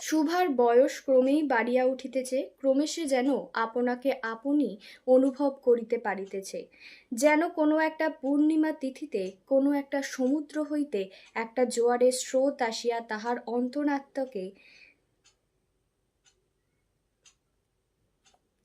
শুভার বয়স ক্রমেই বাড়িয়া উঠিতেছে, ক্রমে সে যেন আপনাকে আপনি অনুভব করিতে পারিতেছে। যেন কোনো একটা পূর্ণিমা তিথিতে, কোনো একটা সমুদ্র হইতে একটা জোয়ারের স্রোত আসিয়া তাহার অন্তরাত্মাকে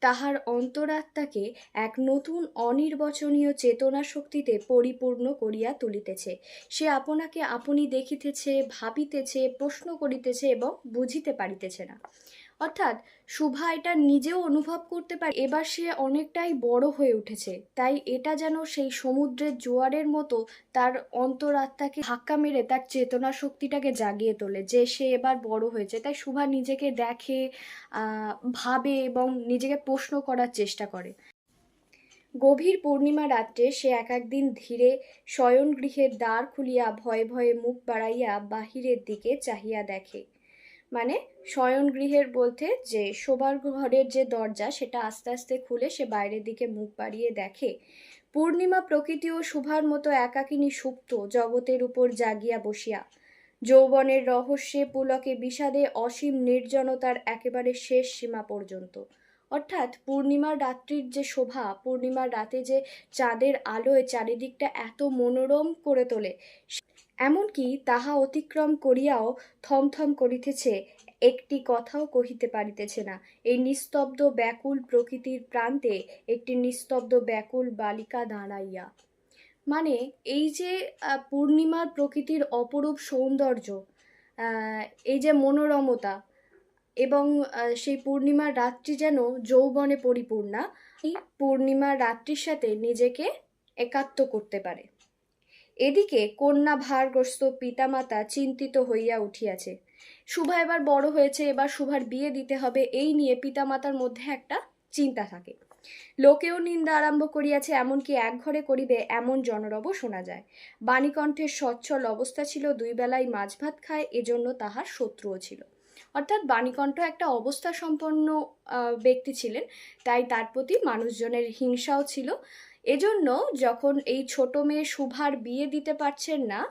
তাহার অন্তরাত্মাকে এক নতুন অনির্বচনীয় চেতনা শক্তিতে পরিপূর্ণ করিয়া তুলিতেছে। সে আপনাকে আপনি দেখিতেছে, ভাবিতেছে, প্রশ্ন করিতেছে এবং বুঝিতে পারিতেছে না। অর্থাৎ শুভা এটা নিজেও অনুভব করতে পারে, এবার সে অনেকটাই বড় হয়ে উঠেছে। তাই এটা যেন সেই সমুদ্রের জোয়ারের মতো তার অন্তরাত্মাকে ধাক্কা মেরে তার চেতনা শক্তিটাকে জাগিয়ে তোলে যে সে এবার বড় হয়েছে। তাই শুভা নিজেকে দেখে ভাবে এবং নিজেকে প্রশ্ন করার চেষ্টা করে। গভীর পূর্ণিমা রাত্রে সে এক একদিন ধীরে শয়নগৃহের দ্বার খুলিয়া ভয়ে ভয়ে মুখ বাড়াইয়া বাহিরের দিকে চাহিয়া দেখে। মানে শয়নগৃহের বলতে যে শোবার ঘরের যে দরজা, সেটা আস্তে আস্তে খুলে সে বাইরের দিকে মুখ বাড়িয়ে দেখে, পূর্ণিমা প্রকৃতি ও শুভার মতো একাকিনী সুপ্ত জগতের উপর জাগিয়া বসিয়া, যৌবনের রহস্যে পুলকে বিষাদে অসীম নির্জনতার একেবারে শেষ সীমা পর্যন্ত। অর্থাৎ পূর্ণিমার রাত্রির যে শোভা, পূর্ণিমার রাতে যে চাঁদের আলোয় চারিদিকটা এত মনোরম করে তোলে এমনকি তাহা অতিক্রম করিয়াও থমথম করিতেছে, একটি কথাও কহিতে পারিতেছে না। এই নিস্তব্ধ ব্যাকুল প্রকৃতির প্রান্তে একটি নিস্তব্ধ ব্যাকুল বালিকা দাঁড়াইয়া। মানে এই যে পূর্ণিমার প্রকৃতির অপরূপ সৌন্দর্য এই যে মনোরমতা এবং সেই পূর্ণিমার রাত্রি যেন যৌবনে পরিপূর্ণা, এই পূর্ণিমার রাত্রির সাথে নিজেকে একাত্ম করতে পারে। এদিকে কন্যা ভারগ্রস্ত পিতামাতা চিন্তিত হইয়া উঠিয়াছে। শুভা এবার বড় হয়েছে, এবার শুভার বিয়ে দিতে হবে, এই নিয়ে পিতামাতার মধ্যে একটা চিন্তা থাকে। লোকেও নিন্দা আরম্ভ করিয়াছে, এমনকি এক ঘরে করিবে এমন জনরব শোনা যায়। বাণীকণ্ঠের সচ্ছল অবস্থা ছিল, দুই বেলায় মাছ ভাত খায়, এজন্য তাহার শত্রুও ছিল। অর্থাৎ বাণীকণ্ঠ একটা অবস্থা সম্পন্ন ব্যক্তি ছিলেন, তাই তার প্রতি মানুষজনের হিংসাও ছিল এজন্য যখন এই ছোট মেয়ে শুভার বিয়ে দিতে পারছেন না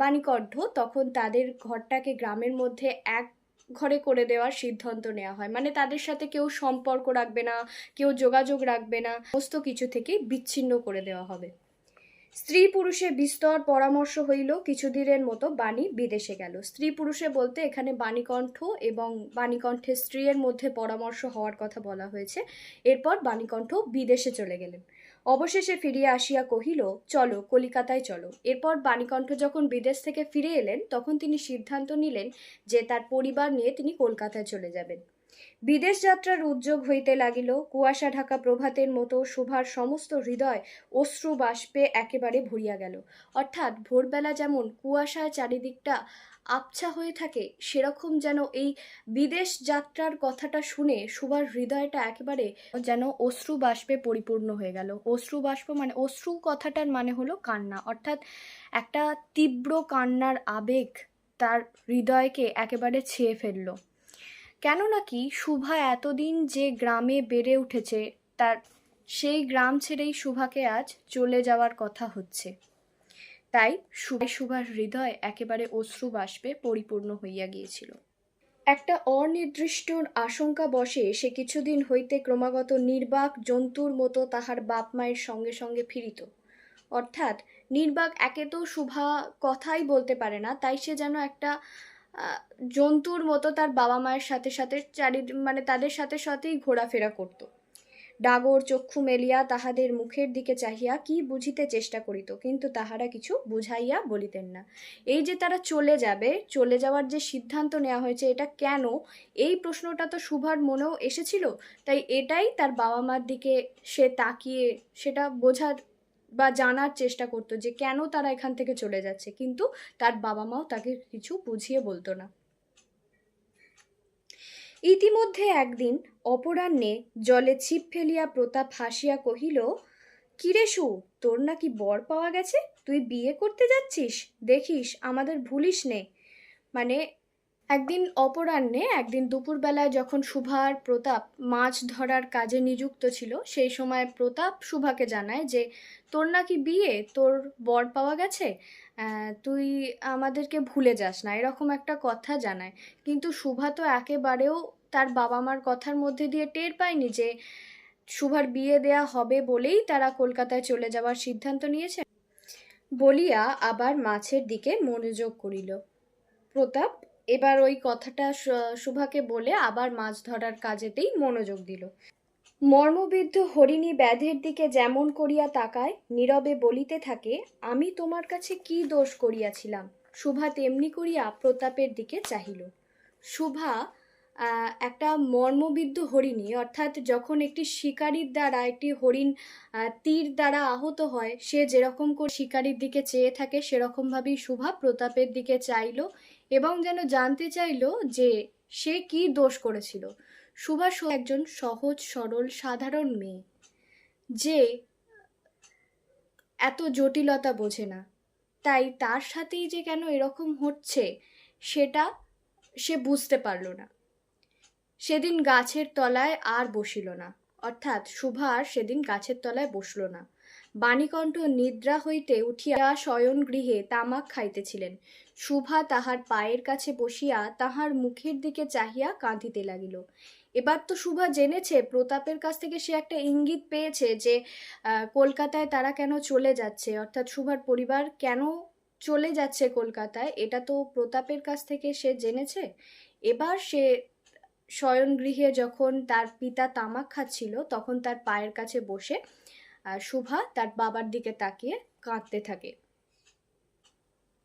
বাণীকণ্ঠ, তখন তাদের ঘরটাকে গ্রামের মধ্যে এক ঘরে করে দেওয়ার সিদ্ধান্ত নেওয়া হয়। মানে তাদের সাথে কেউ সম্পর্ক রাখবে না, কেউ যোগাযোগ রাখবে না, সমস্ত কিছু থেকে বিচ্ছিন্ন করে দেওয়া হবে। স্ত্রী পুরুষে বিস্তর পরামর্শ হইল, কিছুদিনের মতো বাণী বিদেশে গেল। স্ত্রী পুরুষে বলতে এখানে বাণীকণ্ঠ এবং বাণীকণ্ঠের স্ত্রীর মধ্যে পরামর্শ হওয়ার কথা বলা হয়েছে। এরপর বাণীকণ্ঠ বিদেশে চলে গেলেন। অবশেষে ফিরিয়া আসিয়া কহিল, চলো, কলিকাতায় চলো। এরপর বাণীকণ্ঠ যখন বিদেশ থেকে ফিরে এলেন, তখন তিনি সিদ্ধান্ত নিলেন যে তার পরিবার নিয়ে তিনি কলকাতায় চলে যাবেন। বিদেশ যাত্রার উদ্যোগ হইতে লাগিল, কুয়াশা ঢাকা প্রভাতের মতো শুভার সমস্ত হৃদয় অশ্রু বাষ্পে একেবারে ভরিয়া গেল। অর্থাৎ ভোরবেলা যেমন কুয়াশায় চারিদিকটা আবছা হয়ে থাকে। সেরকম যেন এই বিদেশ যাত্রার কথাটা শুনে সুভার হৃদয়টা একেবারে যেন অশ্রু বাষ্পে পরিপূর্ণ হয়ে গেল। অশ্রু বাষ্প মানে অশ্রু কথাটার মানে হলো কান্না। অর্থাৎ একটা তীব্র কান্নার আবেগ তার হৃদয়কে একেবারে ছেয়ে ফেলল। কেন নাকি শুভা এতদিন যে গ্রামে বেড়ে উঠেছে, তার সেই গ্রাম ছেড়েই শুভাকে আজ চলে যাওয়ার কথা হচ্ছে। তাই শুভার হৃদয় একেবারে অশ্রু বাষ্পে পরিপূর্ণ হইয়া গিয়েছিল। একটা অনির্দিষ্ট আশঙ্কা বসে সে কিছুদিন হইতে ক্রমাগত নির্বাক জন্তুর মতো তাহার বাপ মায়ের সঙ্গে সঙ্গে ফিরিত। অর্থাৎ নির্বাক একে তো শুভা কথাই বলতে পারে না, তাই সে যেন একটা জন্তুর মতো তার বাবা মায়ের সাথে সাথে চারি মানে তাদের সাথে সাথেই ঘোরাফেরা করত। ডাগর চক্ষু মেলিয়া তাহাদের মুখের দিকে চাহিয়া কি বুঝিতে চেষ্টা করিত, কিন্তু তাহারা কিছু বুঝাইয়া বলিতেন না। এই যে তারা চলে যাবে, চলে যাওয়ার যে সিদ্ধান্ত নেওয়া হয়েছে, এটা কেন? এই প্রশ্নটা তো শুভার মনেও এসেছিল, তাই এটাই তার বাবা মার দিকে সে তাকিয়ে সেটা বোঝার বা জানার চেষ্টা করতো যে কেন তারা এখান থেকে চলে যাচ্ছে, কিন্তু তার বাবা মাও তাকে কিছু বুঝিয়ে বলতো না। ইতিমধ্যে একদিন অপরাহ্নে জলে ছিপ ফেলিয়া প্রতাপ হাসিয়া কহিল, কিরে সু, তোর নাকি বর পাওয়া গেছে? তুই বিয়ে করতে যাচ্ছিস? দেখিস, আমাদের ভুলিস নে। মানে একদিন অপরাহ্নে, একদিন দুপুরবেলায় যখন শুভা আর প্রতাপ মাছ ধরার কাজে নিযুক্ত ছিল, সেই সময় প্রতাপ শুভাকে জানায় যে, তোর নাকি বিয়ে? তোর বর পাওয়া গেছে? তুই আমাদেরকে ভুলে যাস না। এরকম একটা কথা জানায়। কিন্তু শুভা তো একেবারেও তার বাবা মার কথার মধ্যে দিয়ে টের পায়নি যে শুভার বিয়ে দেয়া হবে বলেই তারা কলকাতায় চলে যাওয়ার সিদ্ধান্ত নিয়েছে। বলিয়া আবার মাছের দিকে মনোযোগ করিল। প্রতাপ এবার ওই কথাটা শুভাকে বলে আবার মাছ ধরার কাজেতেই মনোযোগ দিল। মর্মবিদ্ধ হরিণী ব্যাধের দিকে যেমন করিয়া তাকায়, নীরবে বলিতে থাকে, আমি তোমার কাছে কি দোষ করিয়াছিলাম? শুভা তেমনি করিয়া প্রতাপের দিকে চাহিল। শুভা একটা মর্মবিদ্ধ হরিণী, অর্থাৎ যখন একটি শিকারীর দ্বারা, একটি হরিণ তীর দ্বারা আহত হয়, সে যেরকম করে শিকারীর দিকে চেয়ে থাকে, সেরকমভাবেই শুভা প্রতাপের দিকে চাইলো এবং যেন জানতে চাইলো যে সে কি দোষ করেছিল। সুভাষ একজন সহজ, সরল, সাধারণ মেয়ে, যে এত জটিলতা বোঝে না। তাই তার সাথেই যে কেন এরকম হচ্ছে, সেটা সে বুঝতে পারল না। সেদিন গাছের তলায় আর বসিল না। অর্থাৎ শুভা আর সেদিন গাছের তলায় বসল না। বাণীকণ্ঠ নিদ্রা হইতে উঠিয়া শয়ন গৃহে তামাক খাইতেছিলেন। শুভা তাহার পায়ের কাছে বসিয়া তাহার মুখের দিকে চাহিয়া কাঁদিতে লাগিল। এবার তো শুভা জেনেছে, প্রতাপের কাছ থেকে সে একটা ইঙ্গিত পেয়েছে যে কলকাতায় তারা কেন চলে যাচ্ছে? অর্থাৎ শুভার পরিবার কেন চলে যাচ্ছে কলকাতায়? এটা তো প্রতাপের কাছ থেকে সে জেনেছে। এবার সে শয়ন গৃহে যখন তার পিতা তামাক খাচ্ছিল তখন তার পায়ের কাছে বসে শুভা তার বাবার দিকে তাকিয়ে কাঁদতে থাকে।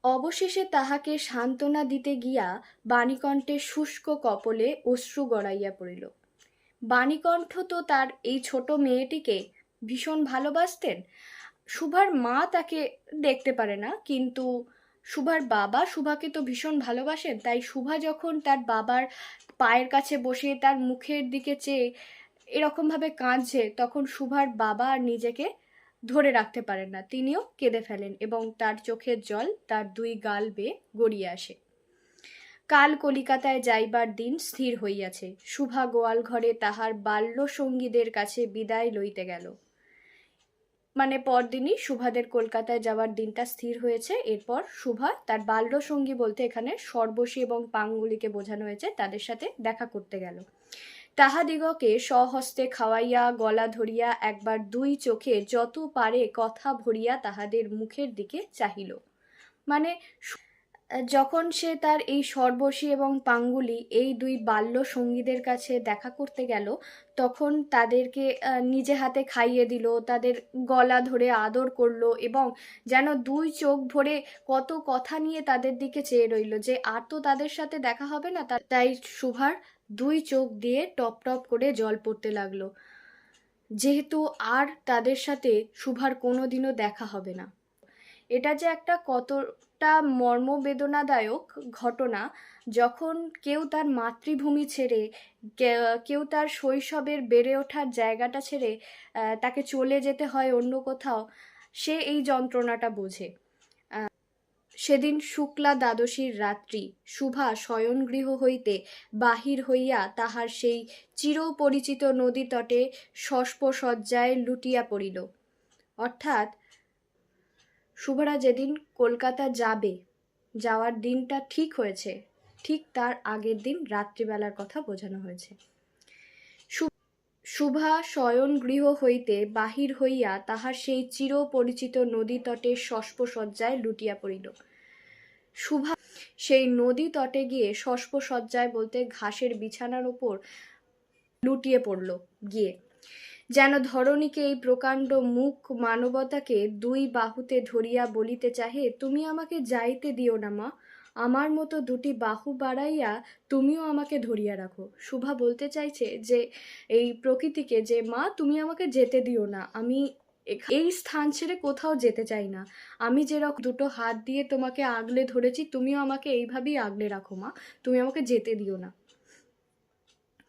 অবশেষে তাহাকে সান্ত্বনা দিতে গিয়া বাণীকণ্ঠের শুষ্ক কপলে অশ্রু গড়াইয়া পড়িল। বাণীকণ্ঠ তো তার এই ছোট মেয়েটিকে ভীষণ ভালোবাসতেন? শুভার মা তাকে দেখতে পারে না, কিন্তু শুভার বাবা শুভাকে তো ভীষণ ভালোবাসেন, তাই শুভা যখন তার বাবার পায়ের কাছে বসে তার মুখের দিকে চেয়ে এরকমভাবে কাঁদছে, তখন শুভার বাবা আর নিজেকে ধরে রাখতে পারেন না, তিনিও কেঁদে ফেলেন এবং তার চোখের জল তার দুই গাল বেয়ে গড়িয়ে আসে। কাল কলিকাতায় যাইবার দিন স্থির হইয়াছে শুভা গোয়াল ঘরে তাহার বাল্য সঙ্গীদের কাছে বিদায় লইতে গেল। মানে পরদিনই শুভাদের কলকাতায় যাওয়ার দিনটা স্থির হয়েছে। এরপর শুভা তার বাল্য সঙ্গী বলতে এখানে সর্বশী এবং পাঙ্গুলিকে বোঝানো হয়েছে। তাদের সাথে দেখা করতে গেল। তাহাদিগকে সহস্তে খাওয়াইয়া, গলা ধরিয়া একবার দুই চোখে যত পারে কথা ভরিয়া তাহাদের মুখের দিকে চাহিল। মানে যখন সে তার এই সর্বশী এবং পাঙ্গুলি এই দুই বাল্য সঙ্গীদের কাছে দেখা করতে গেল, তখন তাদেরকে নিজে হাতে খাইয়ে দিল, তাদের গলা ধরে আদর করল এবং যেন দুই চোখ ভরে কত কথা নিয়ে তাদের দিকে চেয়ে রইল যে আর তো তাদের সাথে দেখা হবে না তাই শুভার দুই চোখ দিয়ে টপ টপ করে জল পড়তে লাগল। যেহেতু আর তাদের সাথে শুভার কোনোদিনও দেখা হবে না। এটা যে একটা কতটা মর্মবেদনাদায়ক ঘটনা, যখন কেউ তার মাতৃভূমি ছেড়ে কেউ তার শৈশবের বেড়ে ওঠার জায়গাটা ছেড়ে তাকে চলে যেতে হয় অন্য কোথাও, সে এই যন্ত্রণাটা বোঝে। সেদিন শুক্লা দ্বাদশীর রাত্রি, শুভা শয়নগৃহ হইতে বাহির হইয়া তাহার সেই চিরপরিচিত নদী তটে শস্পসজ্জায় লুটিয়া পড়িল। অর্থাৎ শুভরা যেদিন কলকাতা যাবে, যাওয়ার দিনটা ঠিক হয়েছে, ঠিক তার আগের দিন রাত্রিবেলার কথা বোঝানো হয়েছে। শুভা শয়ন গৃহ হইতে বাহির হইয়া তাহার সেই চিরপরিচিত নদী তটে শস্পসজ্জায় লুটিয়া পড়িল। শুভা সেই নদী তটে গিয়ে শস্পসজ্জায় বলতে ঘাসের বিছানার ওপর লুটিয়ে পড়ল, গিয়ে। যেন ধরণীকে এই প্রকাণ্ড মুখ মানবতাকে দুই বাহুতে ধরিয়া বলিতে চাহে, তুমি আমাকে যাইতে দিও না মা। আমার মতো দুটি বাহু বাড়াইয়া তুমিও আমাকে ধরিয়া রাখো। শুভা বলতে চাইছে যে, এই প্রকৃতিকে যে, মা, তুমি আমাকে যেতে দিও না। আমি এই স্থান ছেড়ে কোথাও যেতে চাই না। আমি যেরকম দুটো হাত দিয়ে তোমাকে আগলে ধরেছি, তুমিও আমাকে এইভাবেই আগলে রাখো মা। তুমি আমাকে যেতে দিও না।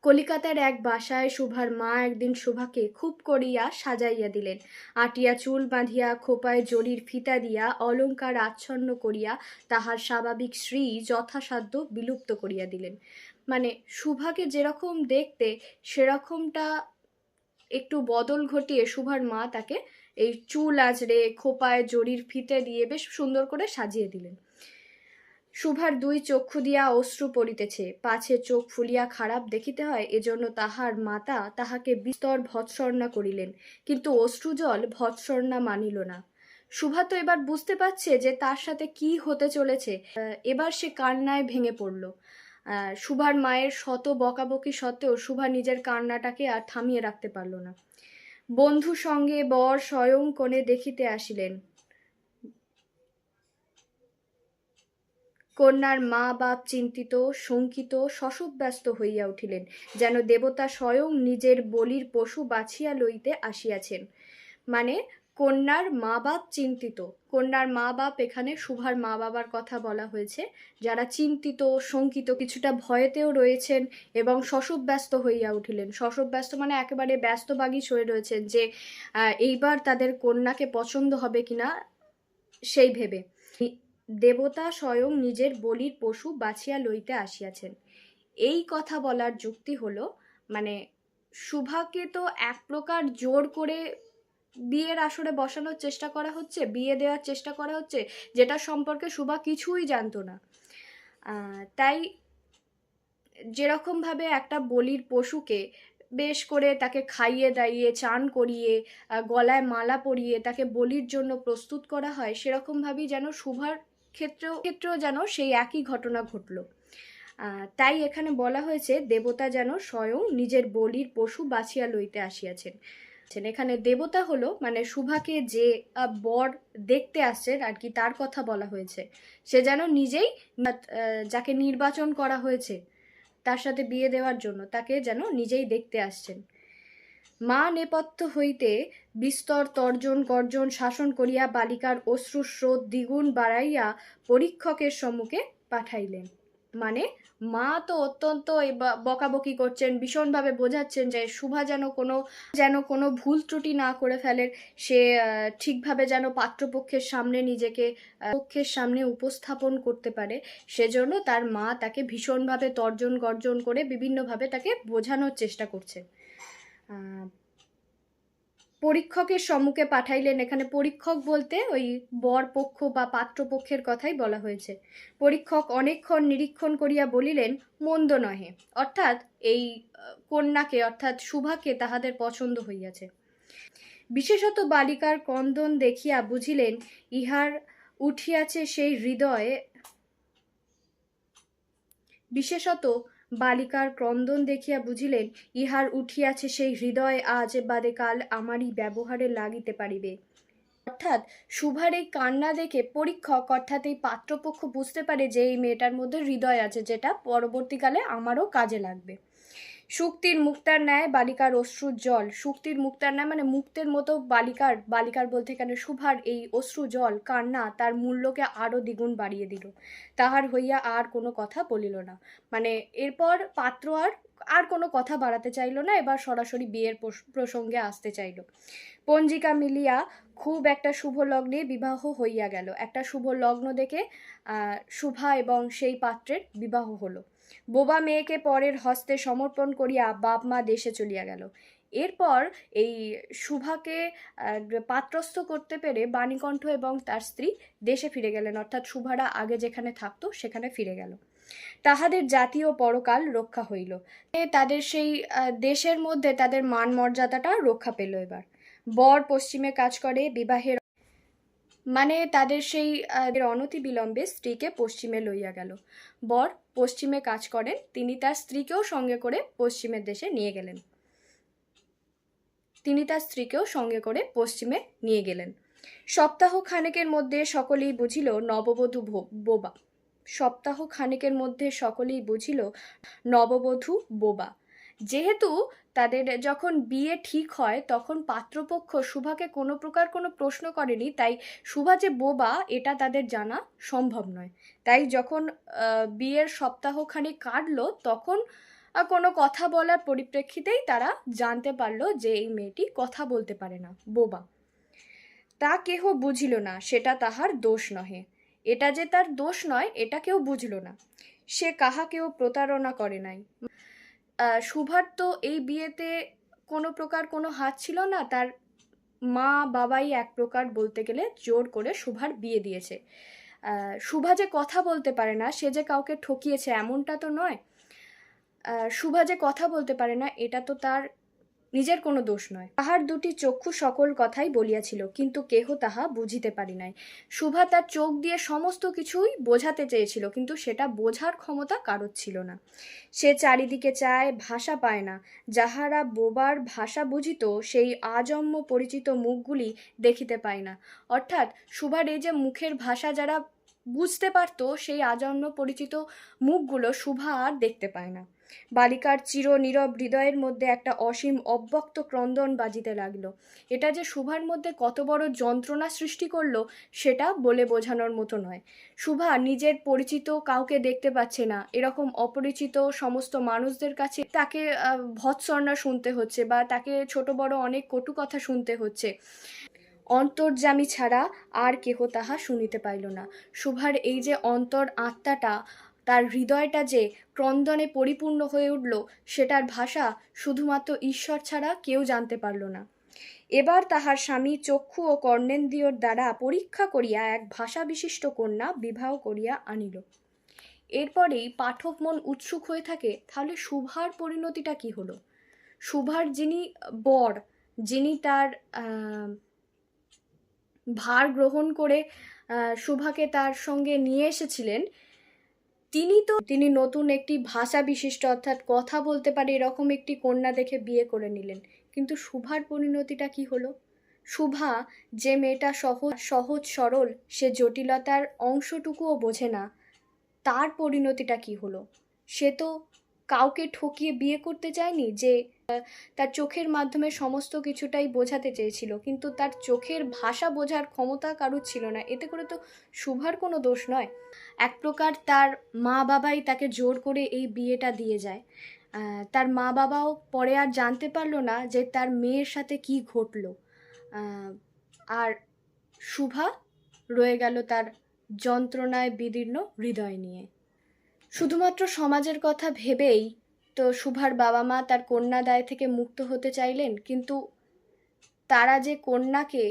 কলিকাতার এক বাসায় শুভার মা একদিন শুভাকে খুব করিয়া সাজাইয়া দিলেন। আটিয়া চুল বাঁধিয়া, খোপায় জরির ফিতা দিয়া অলংকার আচ্ছন্ন করিয়া তাহার স্বাভাবিক শ্রী যথাসাধ্য বিলুপ্ত করিয়া দিলেন। মানে শুভাকে যেরকম দেখতে, সেরকমটা একটু বদল ঘটিয়ে শুভার মা তাকে এই চুল আঁচড়ে, খোপায় জরির ফিতে দিয়ে বেশ সুন্দর করে সাজিয়ে দিলেন। শুভার দুই চক্ষু দিয়া অশ্রু পড়িতেছে। পাছে চোখ ফুলিয়া খারাপ দেখিতে হয়, এজন্য তাহার মাতা তাহাকে বিস্তর ভৎসর্ণা করিলেন, কিন্তু অশ্রুজল ভৎসর্ণা মানিল না। সুভা তো এবার বুঝতে পারছে যে তার সাথে কি হতে চলেছে এবার সে কান্নায় ভেঙে পড়ল। শুভার মায়ের শত বকাবকি সত্ত্বেও সুভা নিজের কান্নাটাকে আর থামিয়ে রাখতে পারল না। বন্ধু সঙ্গে বর স্বয়ং কোণে দেখিতে আসিলেন। কন্যার মা বাপ চিন্তিত, শঙ্কিত শশব্যস্ত হইয়া উঠিলেন, যেন দেবতা স্বয়ং নিজের বলির পশু বাছিয়া লইতে আসিয়াছেন। মানে কন্যার মা বাপ চিন্তিত। কন্যার মা বাপ এখানে শুভার মা বাবার কথা বলা হয়েছে। যারা চিন্তিত, শঙ্কিত, কিছুটা ভয়েতেও রয়েছেন এবং শশব্যস্ত হইয়া উঠিলেন। শশব্যস্ত মানে একেবারে ব্যস্তবাগী হয়ে রয়েছেন যে এইবার তাদের কন্যাকে পছন্দ হবে কিনা, সেই ভেবে। দেবতা স্বয়ং নিজের বলির পশু বাছিয়া লইতে আসিয়াছেন। এই কথা বলার যুক্তি হলো মানে শুভাকে তো এক প্রকার জোর করে বিয়ের আসরে বসানোর চেষ্টা করা হচ্ছে, বিয়ে দেওয়ার চেষ্টা করা হচ্ছে, যেটা সম্পর্কে শুভা কিছুই জানতো না। তাই যেরকমভাবে একটা বলির পশুকে বেশ করে তাকে খাইয়ে দাইয়ে, চান করিয়ে গলায় মালা পরিয়ে তাকে বলির জন্য প্রস্তুত করা হয়, সেরকমভাবেই যেন শুভার ক্ষেত্রেও ক্ষেত্রেও যেন সেই একই ঘটনা ঘটলো। তাই এখানে বলা হয়েছে, দেবতা যেন স্বয়ং নিজের বলির পশু বাছিয়া লইতে আসিয়াছেন। এখানে দেবতা হলো মানে সুভাকে যে বর দেখতে আসছেন আর কি তার কথা বলা হয়েছে। সে যেন নিজেই যাকে নির্বাচন করা হয়েছে, তার সাথে বিয়ে দেওয়ার জন্য, তাকে যেন নিজেই দেখতে আসছেন। মা নেপথ্য হইতে বিস্তর তর্জন গর্জন শাসন করিয়া বালিকার অশ্রুস্রোত দ্বিগুণ বাড়াইয়া পরীক্ষকের সম্মুখে পাঠাইলেন। মানে মা তো অত্যন্ত বকাবকি করছেন ভীষণভাবে বোঝাচ্ছেন যে শুভা যেন কোনো যেন কোনো ভুল ত্রুটি না করে ফেলে সে ঠিকভাবে যেন পাত্রপক্ষের সামনে নিজেকে পক্ষের সামনে উপস্থাপন করতে পারে সেজন্য তার মা তাকে ভীষণভাবে তর্জন গর্জন করে বিভিন্নভাবে তাকে বোঝানোর চেষ্টা করছে আহ, পরীক্ষকের সম্মুখে পাঠাইলেন। এখানে পরীক্ষক বলতে ওই বর পক্ষ বা পাত্রপক্ষের কথাই বলা হয়েছে। পরীক্ষক অনেকক্ষণ নিরীক্ষণ করিয়া বলিলেন, মন্দ নহে। অর্থাৎ এই কন্যাকে, অর্থাৎ শুভাকে তাহাদের পছন্দ হইয়াছে। বিশেষত বালিকার কন্দন দেখিয়া বুঝিলেন, ইহার উঠিয়াছে সেই হৃদয়ে বিশেষত বালিকার ক্রন্দন দেখিয়া বুঝিলেন, ইহার উঠিয়াছে সেই হৃদয় আজ বাদে কাল আমারই ব্যবহারে লাগিতে পারিবে। অর্থাৎ সুভার এই কান্না দেখে পরীক্ষক অর্থাৎ এই পাত্রপক্ষ বুঝতে পারে যে এই মেয়েটার মধ্যে হৃদয় আছে, যেটা পরবর্তীকালে আমারও কাজে লাগবে। শুক্তির মুক্তার ন্যায় বালিকার অশ্রুর জল। শুক্তির মুক্তার ন্যায় মানে মুক্তের মতো বালিকার বালিকার বলতে এখানে শুভার এই অশ্রু জল, কান্না তার মূল্যকে আরও দ্বিগুণ বাড়িয়ে দিল। তাহার হইয়া আর কোনো কথা বলিল না। মানে এরপর পাত্র আর আর কোনো কথা বাড়াতে চাইল না, এবার সরাসরি বিয়ের প্রসঙ্গে আসতে চাইল। পঞ্জিকা মিলিয়া খুব একটা শুভ লগ্নে বিবাহ হইয়া গেল। একটা শুভ লগ্ন দেখে শুভা এবং সেই পাত্রের বিবাহ হলো। বোবা মেয়েকে পরের হস্তে সমর্পণ করিয়া বাপ মা দেশে চলিয়া গেল। এরপর এই শুভাকে পাত্রস্থ করতে পেরে বাণীকণ্ঠ এবং তার স্ত্রী দেশে ফিরে গেলেন। অর্থাৎ শুভারা আগে যেখানে থাকতো সেখানে ফিরে গেল। তাহাদের জাতীয় পরকাল রক্ষা হইল। তাদের সেই দেশের মধ্যে তাদের মান মর্যাদাটা রক্ষা পেল এবার। বর পশ্চিমে কাজ করে, বিবাহের মানে তাদের সেই অনতি বিলম্বে স্ত্রীকে পশ্চিমে লইয়া গেল। বর পশ্চিমে কাজ করেন, তিনি তার স্ত্রীকেও সঙ্গে করে পশ্চিমের দেশে নিয়ে গেলেন। তিনি তার স্ত্রীকেও সঙ্গে করে পশ্চিমে নিয়ে গেলেন। সপ্তাহ খানেকের মধ্যে সকলেই বুঝিল নববধূ বোবা। সপ্তাহ খানেকের মধ্যে সকলেই বুঝিল নববধূ বোবা। যেহেতু তাদের যখন বিয়ে ঠিক হয়, তখন পাত্রপক্ষ শুভাকে কোনো প্রকার কোনো প্রশ্ন করেনি। তাই শুভা যে বোবা, এটা তাদের জানা সম্ভব নয়। তাই যখন বিয়ের সপ্তাহখানেক কাটলো, তখন কোনো কথা বলার পরিপ্রেক্ষিতেই তারা জানতে পারল যে এই মেয়েটি কথা বলতে পারে না, বোবা। তা কেহ বুঝিল না, সেটা তাহার দোষ নহে। এটা যে তার দোষ নয়, এটা কেউ বুঝল না। সে কাহাকেও প্রতারণা করে নাই। শুভার তো এই বিয়েতে কোনো প্রকার কোনো হাত ছিল না। তার মা বাবাই এক প্রকার বলতে গেলে জোর করে শুভার বিয়ে দিয়েছে। শুভা যে কথা বলতে পারে না, সে যে কাউকে ঠকিয়েছে এমনটা তো নয়। শুভা যে কথা বলতে পারে না, এটা তো তার নিজের কোনো দোষ নয়। তাহার দুটি চক্ষু সকল কথাই বলিয়াছিল, কিন্তু কেহ তাহা বুঝিতে পারি নাই। শুভা তার চোখ দিয়ে সমস্ত কিছুই বোঝাতে চেয়েছিল, কিন্তু সেটা বোঝার ক্ষমতা কারোর ছিল না। সে চারিদিকে চায়, ভাষা পায় না। যাহারা বোবার ভাষা বুঝিত, সেই আজন্ম পরিচিত মুখগুলি দেখিতে পায় না। অর্থাৎ শুভার এই যে মুখের ভাষা যারা বুঝতে পারতো, সেই আজন্ম পরিচিত মুখগুলো শুভা আর দেখতে পায় না। বালিকার চির নীরব হৃদয়ের মধ্যে একটা অসীম অব্যক্ত ক্রন্দন বাজিতে লাগল। এটা যে শুভার মধ্যে কত বড় যন্ত্রণা সৃষ্টি করল, সেটা বলে বোঝানোর মতো নয়। শুভা নিজের পরিচিত কাউকে দেখতে পাচ্ছে না। এরকম অপরিচিত সমস্ত মানুষদের কাছে তাকে ভৎসর্ণা শুনতে হচ্ছে বা তাকে ছোট বড় অনেক কটু কথা শুনতে হচ্ছে। অন্তর্যামী ছাড়া আর কেহ তাহা শুনিতে পাইল না। শুভার এই যে অন্তর আত্মাটা তার হৃদয়টা যে ক্রন্দনে পরিপূর্ণ হয়ে উঠল, সেটার ভাষা শুধুমাত্র ঈশ্বর ছাড়া কেউ জানতে পারল না। এবার তাহার স্বামী চক্ষু ও কর্ণেন্দ্রিয়র দ্বারা পরীক্ষা করিয়া এক ভাষা বিশিষ্ট কন্যা বিবাহ করিয়া আনিল। এরপরেই পাঠক মন উৎসুক হয়ে থাকে, তাহলে শুভার পরিণতিটা কি হলো? শুভার যিনি বর, যিনি তার ভার গ্রহণ করে শুভাকে তার সঙ্গে নিয়ে এসেছিলেন তিনি তো, তিনি নতুন একটি ভাষা বিশিষ্ট, অর্থাৎ কথা বলতে পারে এরকম একটি কন্যা দেখে বিয়ে করে নিলেন। কিন্তু শুভার পরিণতিটা কি হলো? শুভা যে মেয়েটা সহজ সহজ সরল, সে জটিলতার অংশটুকুও বোঝে না, তার পরিণতিটা কি হলো? সে তো কাউকে ঠকিয়ে বিয়ে করতে চায়নি যে তার চোখের মাধ্যমে সমস্ত কিছুটাই বোঝাতে চেয়েছিল, কিন্তু তার চোখের ভাষা বোঝার ক্ষমতা কারুর ছিল না। এতে করে তো শুভার কোনো দোষ নয়। এক প্রকার তার মা বাবাই তাকে জোর করে এই বিয়েটা দিয়ে যায়। তার মা বাবাও পরে আর জানতে পারল না যে তার মেয়ের সাথে কি ঘটলো। আর শুভা রয়ে গেল তার যন্ত্রণায় বিদীর্ণ হৃদয় নিয়ে। শুধুমাত্র সমাজের কথা ভেবেই তো শুভার বাবা মা তার কন্যা দায় থেকে মুক্ত হতে চাইলেন, কিন্তু তারা যে কন্যাকে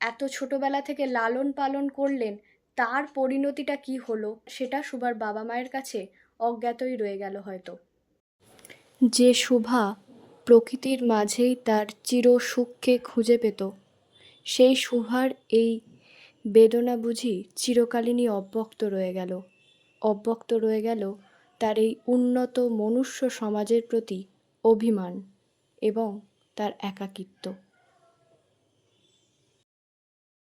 এত ছোটবেলা থেকে লালন পালন করলেন তার পরিণতিটা কি হলো সেটা শুভার বাবা মায়ের কাছে অজ্ঞাতই রয়ে গেল হয়তো। যে শুভা প্রকৃতির মাঝেই তার চির সুখকে খুঁজে পেত, সেই শুভার এই বেদনা বুঝি চিরকালীনই অব্যক্ত রয়ে গেল। অব্যক্ত রয়ে গেল তার এই উন্নত মনুষ্য সমাজের প্রতি অভিমান এবং তার একাকিত্ব।